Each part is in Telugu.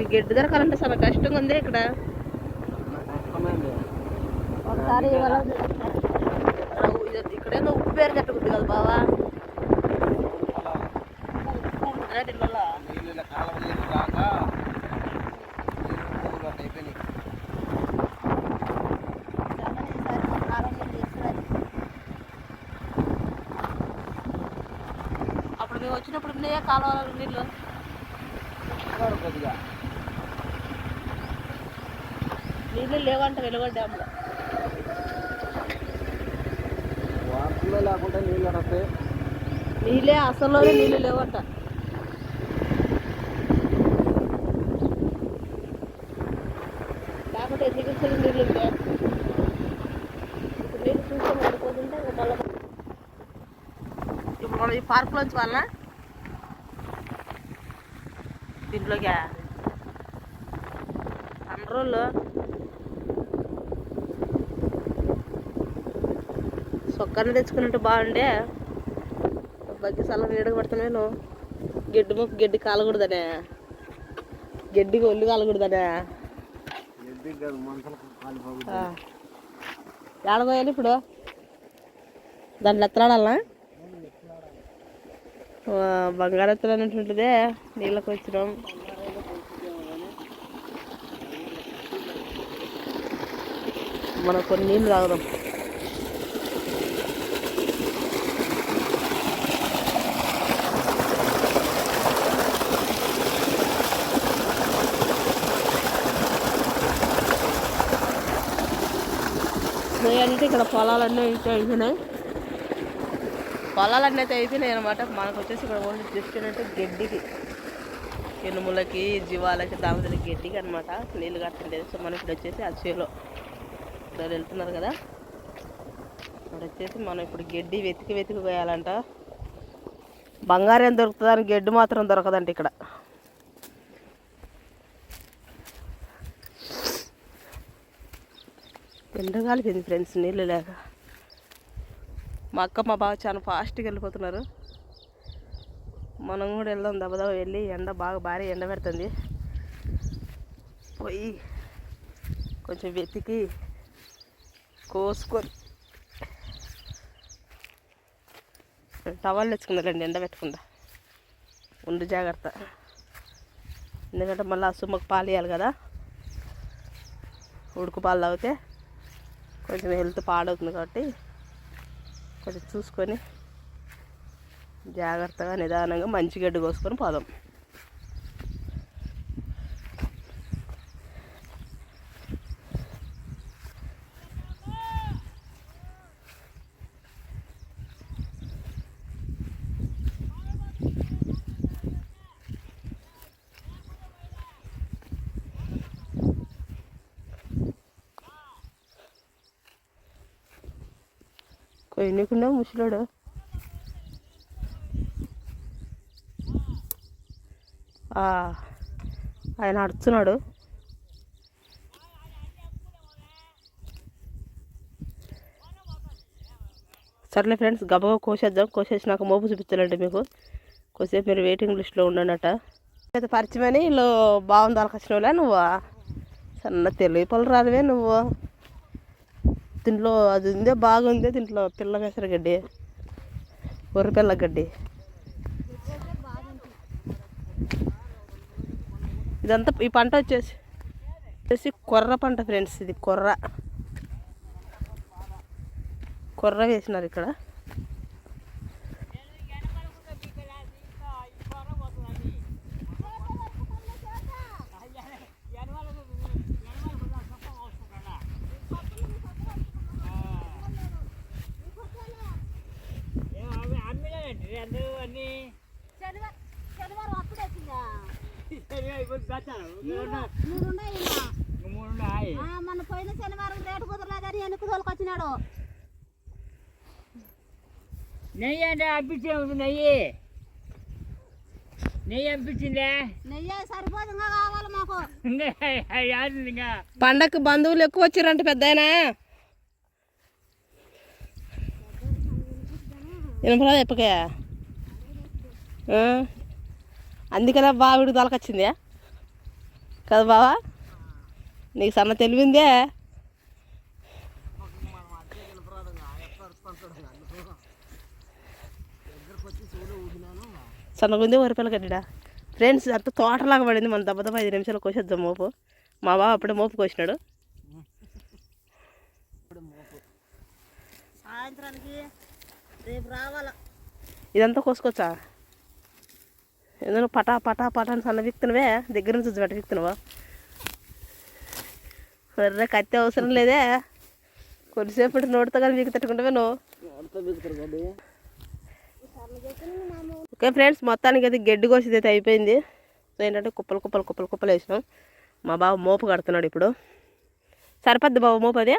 ఇక గడ్డి దొరకాలంటే చాలా కష్టంగా ఉంది ఇక్కడ. ఒకసారి ఇవాళ ఇక్కడేదో ఉప్పు పేరు కట్టుకుంది కదా బావా. అప్పుడు మేము వచ్చినప్పుడు ఉన్నాయా కాలువల నీళ్ళు. కొద్దిగా. నీళ్ళు లేవంట వెలుగొండ డ్యామ్లో. వాటర్లో లేకుంటే నీళ్ళు వస్తాయి నీళ్ళే అసలు నీళ్ళు లేవంట. లేకుంటే ఎన్ని గిరిసెలు నీళ్ళు నీళ్ళు చూసుకొని పడిపోతుంటే మళ్ళీ ఇప్పుడు మనం ఈ పార్కులోంచి వాళ్ళ దీంట్లోకి? అందరోళ్ళు సొక్కని తెచ్చుకున్నట్టు బాగుండే. బగ్గి సలం నీడకు పడుతున్నాను గడ్డి మొక్క గడ్డి కాలకూడదనే. గడ్డికి ఒళ్ళు కాలకూడదనే. ఏడబోయాలి ఇప్పుడు? దాంట్లో ఎత్తలాడాలనా? బంగారు ఎత్తలు అనేటువంటిదే నీళ్ళకి వచ్చినాం. మనం కొన్ని నీళ్ళు తాగుదాం. అంటే ఇక్కడ పొలాలన్నీ అయితే అయిపోయినాయి. పొలాలన్నీ అయితే అయిపోయినాయి అనమాట మనకు వచ్చేసి ఇక్కడ ఓన్లీ జస్ట్ అంటే గడ్డికి ఎనుములకి జీవాలకి దామదలకి గడ్డికి అనమాట నీళ్ళు కట్టలేదు సో మనం ఇప్పుడు వచ్చేసి ఆ చేలో ఇక్కడ వెళ్తున్నారు కదా. ఇక్కడ వచ్చేసి మనం ఇప్పుడు గడ్డి వెతికి వెతికి పోయాలంట. బంగారం దొరుకుతుందని గడ్డి మాత్రం దొరకదంట ఇక్కడ. ఎండగాలిపోయింది ఫ్రెండ్స్ నీళ్ళు లేక మా అక్క మా బావ చాలా ఫాస్ట్గా వెళ్ళిపోతున్నారు. మనం కూడా వెళ్దాం దబదబ వెళ్ళి ఎండ బాగా భారీ ఎండ పెడుతుంది. పోయి కొంచెం వెతికి కోసుకొని టవల్ తెచ్చుకున్నారండి ఎండ పెట్టకుండా. ఉండు జాగ్రత్త. ఎందుకంటే మళ్ళీ ఆ సుమ్మకు పాలు ఇవ్వాలి కదా. ఉడుకు పాలు తాగితే కొంచెం హెల్త్ పాడవుతుంది కాబట్టి కొంచెం చూసుకొని జాగ్రత్తగా నిదానంగా మంచి గడ్డి కోసుకొని పోదాం. కొయ్యకుండా ముసలాడు? ఆయన అడుచున్నాడు సర్లే ఫ్రెండ్స్ గబగబా కోసేద్దాం. కోసేసి నాకు మోపు చూపించాలంటే మీకు. కొద్దిసేపు మీరు వెయిటింగ్ లిస్ట్లో ఉండనట అయితే పరిచయమని వీళ్ళు బాగుంది వాళ్ళకి వాళ్ళ నువ్వు? సన్న తెలివి పళ్ళు రాదువే నువ్వు. దీంట్లో అది ఉందే బాగుంది దీంట్లో పిల్ల పెసర గడ్డి. పిల్ల గడ్డి. ఇదంతా ఈ పంట వచ్చేసి వచ్చేసి కొర్ర పంట ఫ్రెండ్స్. ఇది కొర్ర. కొర్ర వేసినారు ఇక్కడ శనివారం శనివారం అప్పుడే వచ్చిందా మూడు ఉన్నాయి ఈయన. ఆ, మన పోయిన శనివారం రేటు కుదరలేదని వెనక్కి తోలుకొచ్చినాడు నెయ్యి అంటే అప్పించేది నెయ్యి? నెయ్యి అనిపించిందే నెయ్యి సరిపోదు ఇంకా కావాలి మాకు. ఇంకా పండగకు బంధువులు ఎక్కువ వచ్చారంట పెద్ద ఎప్పకే అందుకనే బావిడి తలకొచ్చిందే. కదా బావా? నీకు సన్న తెలివిందే? సన్నగుంది వరిపిల్ల గడ్డిడా ఫ్రెండ్స్ అంత తోటలాగా పడింది. మన దెబ్బ దెబ్బ ఐదు నిమిషాలు కోసేద్దాం మోపు. మా బావ అప్పుడే మోపు కోసినాడు. సాయంత్రానికి రేపు రావాలా? ఇదంతా కోసుకోవచ్చా? ఏదైనా పటా పటా పటా అని సన్న విక్తునవే దగ్గర నుంచి చూసి పెట్ట విక్తునవా సరే కత్తి అవసరం లేదే. కొద్దిసేపు నోటితో కానీ మీకు తట్టుకుంటావే నువ్వు. ఓకే ఫ్రెండ్స్ మొత్తానికి అయితే గడ్డి కోసేది అయితే అయిపోయింది. సో ఏంటంటే కుప్పలు కుప్పలు కుప్పలు కుప్పలు వేసినాం. మా బావ మోపు కడుతున్నాడు ఇప్పుడు. సరిపోద్ది బావ మోపు అదే?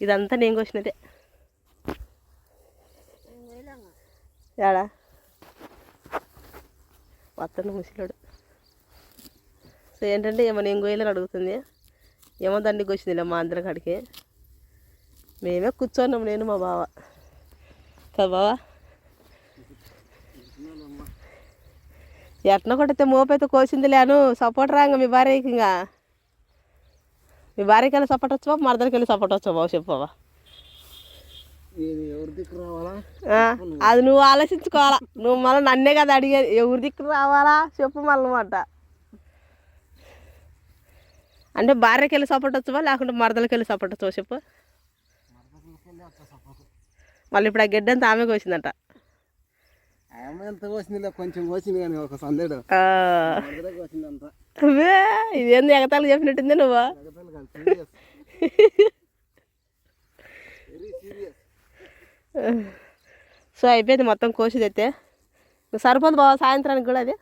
ఇదంతా నేను కోసినదే. ఏడా వస్తాడు ముసిలాడు. సో ఏంటంటే ఏమో నేను గోయలని అడుగుతుంది. ఏమో దండికి వచ్చింది మా అందరి కాడికి. మేమే కూర్చోన్నాం నేను మా బావ. కదా బావ? ఎట్న కొడితే మోపైతే కోసింది లేను సపోర్ట్ రాంగ మీ భార్యకి ఇంకా. మీ భార్యకి వెళ్ళి సపోర్ట్ వచ్చా మరదలకి వెళ్ళి సపోర్ట్ వచ్చా బావ చెప్పు బావ నేను ఎవరి దిక్కు రావాలా ఆ, అది నువ్వు ఆలోచించుకోవాలా. నువ్వు మళ్ళీ నన్నే కదా అడిగేది. ఎవరి దిక్కు రావాలా? చెప్పు మళ్ళీ మాట. అంటే భార్యకి వెళ్ళి సపోర్ట్ వచ్చవా? లేకుంటే మరదలకి వెళ్ళి సపోర్ట్ వచ్చవా? చెప్పు. మళ్ళీ ఇప్పుడు ఆ గడ్డి అంతా ఆమె కోసిందంట. ఆమె ఎంత కోసిందిలే? కొంచెం కోసింది కానీ ఒక సందేడు. ఆ, మరదలకి కోసింది అంతా అవే ఇదేంది ఎగతాలు చెప్పినట్టుంది నువ్వు? సో అయిపోయింది మొత్తం కోసేది అయితే. నువ్వు సరిపోదు బావ సాయంత్రానికి కూడా అది.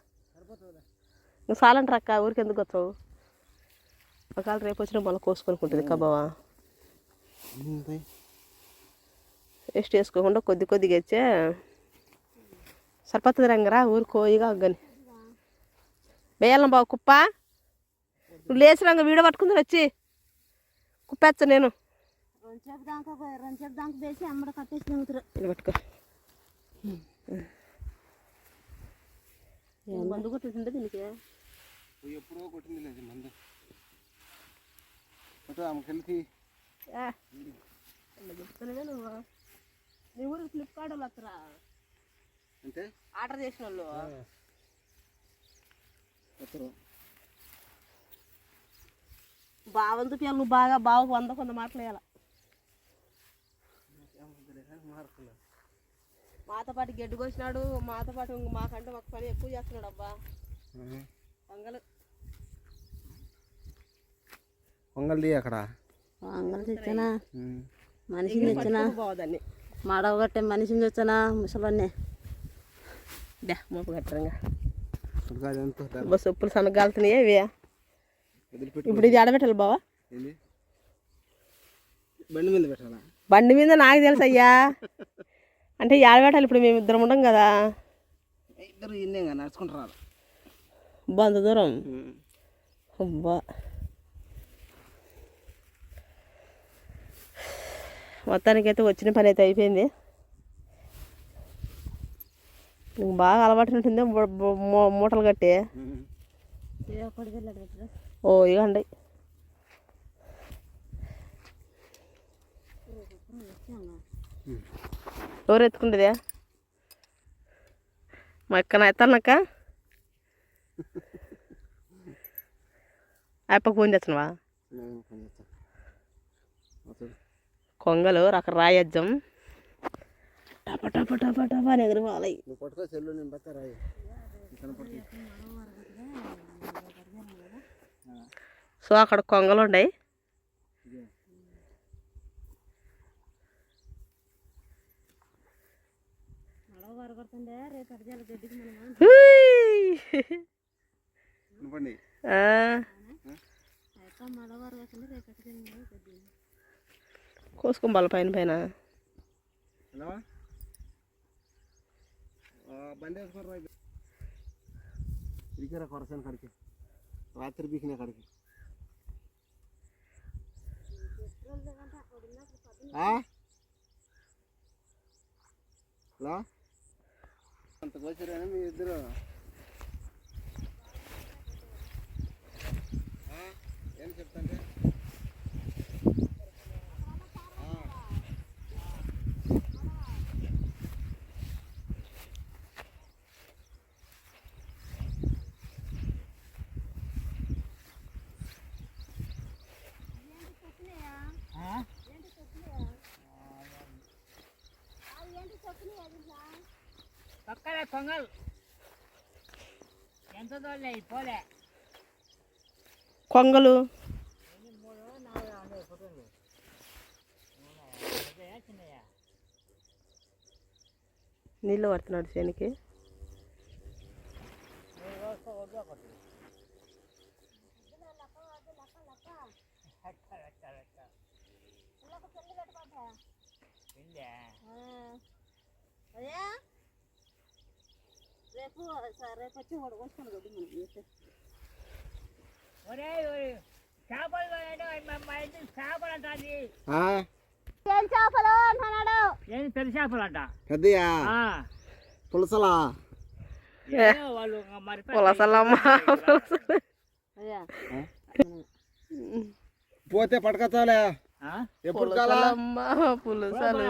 నువ్వు సాలంటారు అక్క ఊరికి ఎందుకు వచ్చావు? ఒకవేళ రేపు వచ్చినా మళ్ళీ కోసుకొనుకుంటుంది అక్క బావా. వేస్ట్ వేసుకోకుండా కొద్ది కొద్దిగా ఇచ్చే సరిపోతుంది రంగరా ఊరు కోయిగా అగ్గని. వేయాలం బావ కుప్ప? నువ్వు లేచి రంగ వీడ పట్టుకుందని వచ్చి. కుప్పేచ్చ నేను. రెండుసేపు దాకా దాకా వేసి అమ్మడ కట్టేసి తింగుతారు ఇది పట్టుకో. మందు కొట్టింటుంటే దీనికి? ఎప్పుడో కొట్టింది లేదు మందు. నువ్వు. నీ ఊరికి ఫ్లిప్కార్ట్ వాళ్ళు వస్తారా? అంటే? ఆర్డర్ చేసిన వాళ్ళు. వస్తారు. బావంతు పిల్లలు నువ్వు బాగా బావకు వంద కొంత మాట్లాడాల మాతో పాటు గడ్డి కోసినాడు మాతో పాటు మాకంటే మాకు పని ఎక్కువ చేస్తున్నాడు అబ్బా. పొంగల్ పొంగల్ది అక్కడ. అంగలు తెచ్చానా? మనిషిని తెచ్చానా? బావదాన్ని మడవ కట్టే మనిషిని తెచ్చానా? ముసలన్నే డే మోపు కట్టరంగా. బస్సు ఉప్పులు ఇవి వదిలిపెట్టి ఇప్పుడు ఇది ఆడబెట్టాలి బావా. ఏంది? బండి మీద పెట్టాలా? బండి మీద నాకు తెలుసు అయ్యా అంటే ఆడబెట్టాలి ఇప్పుడు మేము ఇద్దరం ఉండం కదా. ఇద్దరు ఇన్నే నడుచుకుంటున్నారు. బంద దూరం. అబ్బా. మొత్తానికైతే వచ్చిన పని అయితే అయిపోయింది. నీకు బాగా అలవాటు ఉంటుంది మూటలు కట్టి. ఓ ఇగండి ఎవరు ఎత్తుకుంటుందే మా అక్క ఎత్తానక్క అప్పకు ఫోన్ చేస్తున్నావా? కొంగలు రక రాయజ్జం టప టప టప టప అని ఎగిరి వాళ్ళయి సో అక్కడ కొంగలు ఉన్నాయి మడవ వరగొడుతుండే రేపు అడిగారు గడ్డికి మనం హుయ్. కనపండి ఆ, కోసుకోవాలి పైన పైన. కొరసాను కడికి. రాత్రి బీకిన కడికి. హలో? అంత కోసారేనా మీ ఇద్దరు? ఏం చెప్తాంటే? కొంగల్ ఎంత పోలే కొంగలు నీళ్ళు పడుతున్నాడు చేనికి అయ్యా రేపు రేపు వచ్చి వాడు మనం ఒరే చేపలు కొనండి, మా మా ఇంటికి చేపలు అంటాది ఆ, ఏం చేపలు అంటున్నాడు? ఏంది పెద్ద చేపలు అంట? పెద్దయా? ఆ, పులసలా? ఏదో వాళ్ళు మరి పులసలమ్మ పులసలు. అయ్యా పోతే ఆ? ఎప్పుడు కాలా పులసలమ్మ పులసలు.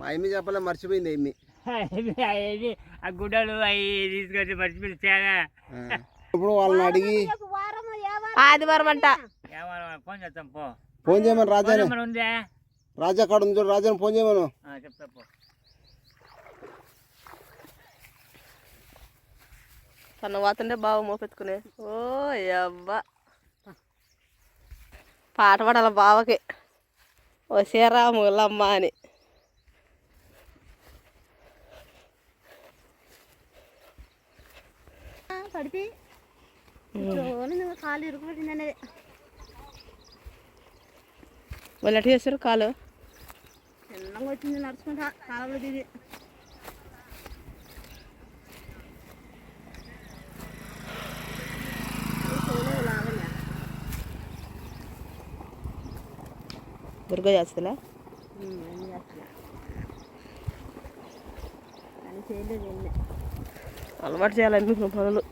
మా అమ్మి చెప్పలే? మర్చిపోయింది అమ్మి అవి ఆ గుడ్డలు అవి తీసుకొచ్చి మర్చిపోయి ఆ. ఇప్పుడు వాళ్ళని అడిగి ఆదివారం అంట. ఏమన్నా ఫోన్ చేస్తాం పో. ఫోన్ చేయమని ఉందే? రాజా కాడ ఉంది చూడు రాజాని ఫోన్ చేయమను. ఆ, చెప్తా పో. తను పోతుంటే బాగా మోపెత్తుకునే. ఓ అబ్బా పాట పాడాల బావకి. వసేరా ములమ్మ అని. పడితే కాలు ఇరుకుపడింది అనేది వాళ్ళు ఎట్లా చేస్తారు కాలు? చిన్నగా వచ్చింది నడుచుకుంటా కాలంలో దిగి. దుర్గా అలవాటు చేయాలి పనులు?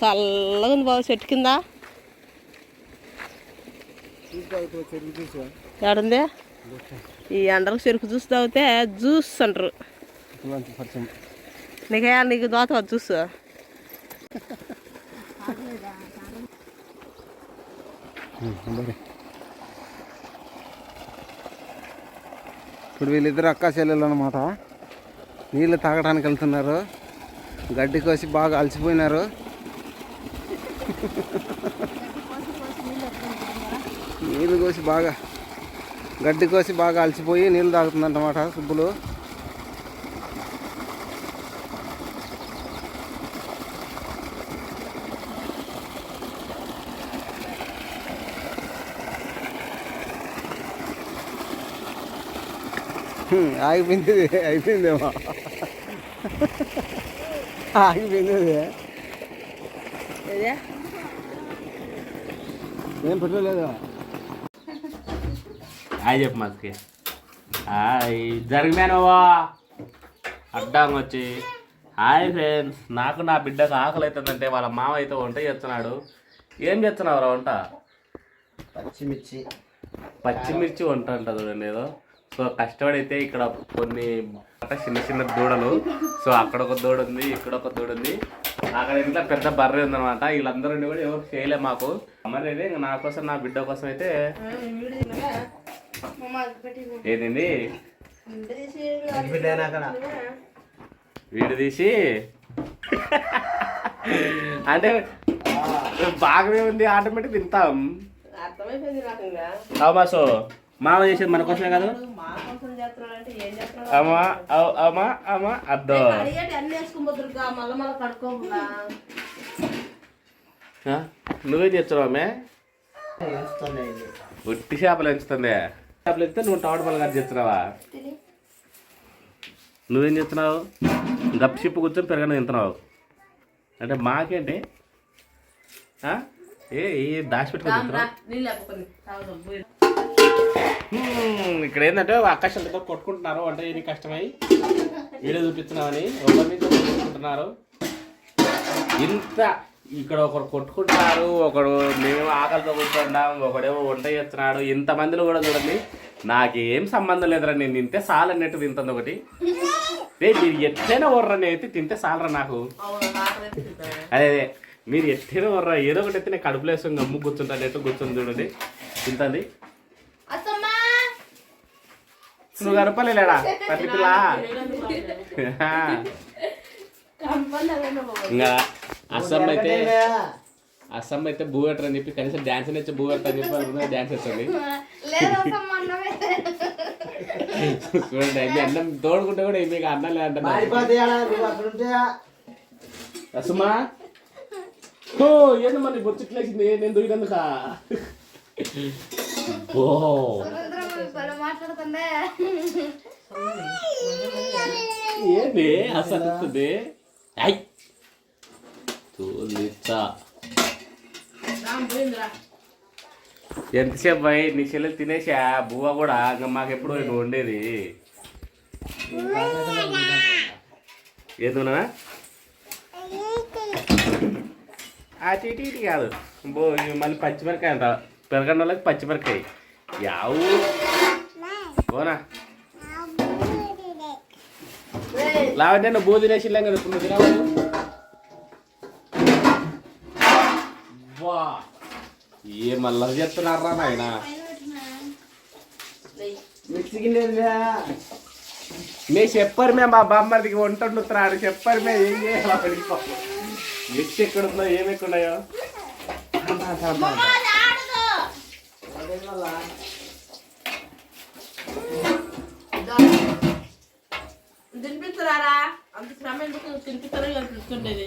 చల్లగా ఉంది బాబు చెట్టు కింద. ఏడుంది ఈ ఎండలకు చెరుకు జ్యూస్ తాగితే జ్యూస్ అంటారు. నీకే నీకు దోత జ్యూస్. ఇప్పుడు వీళ్ళిద్దరు అక్క చెల్లెలు అనమాట నీళ్ళు తాగడానికి వెళ్తున్నారు. గడ్డి కోసి బాగా అలసిపోయినారు. నీళ్ళు కోసి బాగా గడ్డి కోసి బాగా అలసిపోయి నీళ్ళు తాగుతుందన్నమాట సుబ్బులు. ఆగిపోయింది అయిపోయిందేమో ఆగిపోయింది. ఏం పెట్టలేదు హాయ్ చెప్పు మాస్కి. హాయ్. జరిగినానవా అడ్డం వచ్చి. Hi friends. నాకు నా బిడ్డకు ఆకలి అవుతుందంటే వాళ్ళ మామ అయితే వంట చేస్తున్నాడు. ఏం చేస్తున్నావు వంట? పచ్చిమిర్చి. పచ్చిమిర్చి వంట అంట చూడండి ఏదో. సో కష్టపడైతే ఇక్కడ కొన్ని చిన్న చిన్న దూడలు. సో అక్కడ ఒక దూడ ఉంది ఇక్కడ ఒక దూడ ఉంది. అక్కడ ఇంట్లో పెద్ద బర్రె ఉందన్నమాట. వీళ్ళందరూ కూడా ఎవరు చేయలే మాకు. మరి అయితే ఇంకా నా కోసం నా బిడ్డ కోసం అయితే ఏంటండి వీడు తీసి అంటే బాగానే ఉంది ఆటోమేటిక్ తింటాం. అర్థమైపోయింది నాకు మామ చేసేది మన కోసమే కాదు. అమ్మా అవ్- అమ్మా అమ్మా అద్దో. ఆ? నువ్వేం చేస్తున్నావు ఆమె ఉట్టి చేపలు ఎంచుతుంది చేపలు ఎంచితే నువ్వు టమాటా పళ్ళు గారు చేస్తున్నావా? నువ్వేం చేస్తున్నావు? గప్ చిప్పు కూర్చొని పెరగని తింటున్నావు. అంటే మాకేంటి? ఏ దాచిపెట్టుకుని ఇక్కడ ఏంటంటే ఆకాశంతో కొట్టుకుంటున్నారు వంట చేయని కష్టమై వీడియో చూపిస్తున్నామని ఒకరి నుంచి ఒకరు కొట్టుకుంటున్నారు. ఇంత ఇక్కడ ఒకడు కొట్టుకుంటున్నారు ఒకడు మేము ఆకలితో కూర్చుంటాం ఒకడేమో వంట చేస్తున్నాడు ఇంతమందిలో కూడా చూడండి నాకేం సంబంధం లేదురా నేను తింటే సాల్ అన్నట్టు తింటుంది ఒకటి. మీరు ఎట్లయినా వర్రా నేను అయితే తింటే సాలరా నాకు. అదే అదే మీరు ఎట్లయినా వర్రా ఏదో ఒకటి అయితే నేను కడుపులో వేసుకొని గమ్ము కూర్చుంటా అన్నట్టు కూర్చొని చూడండి. తింటుంది. నువ్వు కనపలేడా ఇంకా అస్సాం అయితే అస్సాం అయితే పెట్టరు అని చెప్పి కనీసం డాన్స్ నేర్చి పెట్టరు అని చెప్పి అనుకున్నా డాన్స్ వేస్తుంది. చూడండి అన్నం తోడుకుంటే కూడా ఏమి అన్నం లేదంటే అసమా? ఓ ఏంది మరి బొచ్చుట్లేసింది నేను దూకినందుక ఓ ఏంది? అసలు అయ్ తోలిచ్చా ఎంతసేపు పోయి నీ చెల్లెలు తినేసా? బువ్వ కూడా ఇంకా మాకెప్పుడు నువ్వు వండేది? ఏదున్నా అటు ఇటు ఇటు కాదు. బో మళ్ళీ పచ్చిమిరకాయ అంట. పెరగండి వాళ్ళకి పచ్చిమిరకాయ యావు! పోనా? లావంటే నువ్వు బూ తినేసి వెళ్ళాం కదా ఇప్పుడు తినవు వా ఏ మళ్ళా చెప్తున్నారా నాయన? మీ చెప్పరు మేము మా బామ్మడికి వంట వండుతున్నాడు చెప్పరు మేము ఏం చేయాలి అక్కడికి పాపం. ఎక్కి ఎక్కడుందో ఏమి ఎక్కున్నాయో తినిపిస్తారా అంత శ్రమ ఎందుకు? తినిపిస్తారో తినిపిస్తుండేది